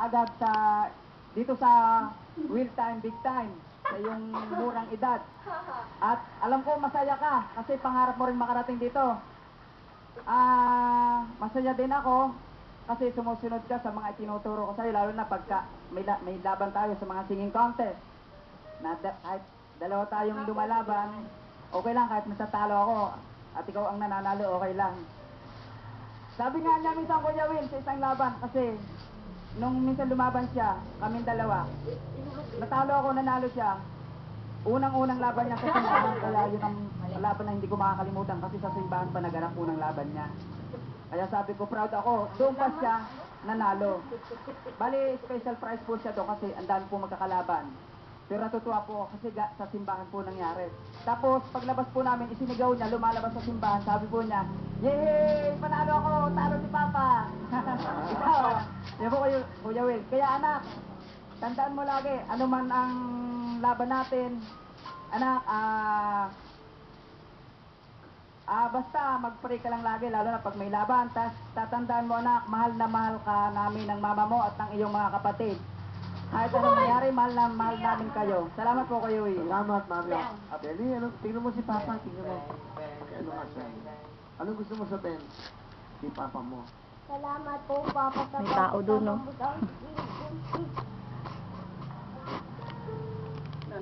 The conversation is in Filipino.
agad sa dito sa real time, big time, sa iyong murang edad. At alam ko masaya ka kasi pangarap mo rin makarating dito. Ah, masaya din ako kasi sumusunod ka sa mga itinuturo ko sa'yo, lalo na pagka may, la- may laban tayo sa mga singing contest. Na da- kahit dalawa tayong lumalaban, okay lang kahit matatalo ako at ikaw ang nananalo, okay lang. Sabi nga niya minsan Kuya Will sa isang laban kasi nung minsan lumaban siya, kaming dalawa, natalo ako, nanalo siya. Unang-unang laban niya sa simbahan, kaya yun ang laban na hindi ko makakalimutan kasi sa simbahan pa naganap unang laban niya. Kaya sabi ko, proud ako. Doon pa siya nanalo. Bali, special prize po siya doon kasi ang dami po magkakalaban. Pero natutuwa po ako kasi ga, sa simbahan po nangyari. Tapos, paglabas po namin, isinigaw niya, lumalabas sa simbahan, sabi po niya, Yay! Panalo yan po kayo, Kuya Will. Kaya anak, tandaan mo lagi, ano man ang laban natin, anak, ah, Ah, basta mag-pray ka lang lagi, lalo na pag may laban. Tas, tatandaan mo anak, mahal na mahal ka namin ng mama mo at ng iyong mga kapatid. Kahit anong mangyari, mahal na mahal namin kayo. Salamat po kayo, eh. Salamat, Mario. Abeli, ano, tingnan mo si Papa, tingnan mo. Ano ka siya? Anong gusto mo sabihin? Si Papa mo. Salamat po, Papa, May tao doon, no?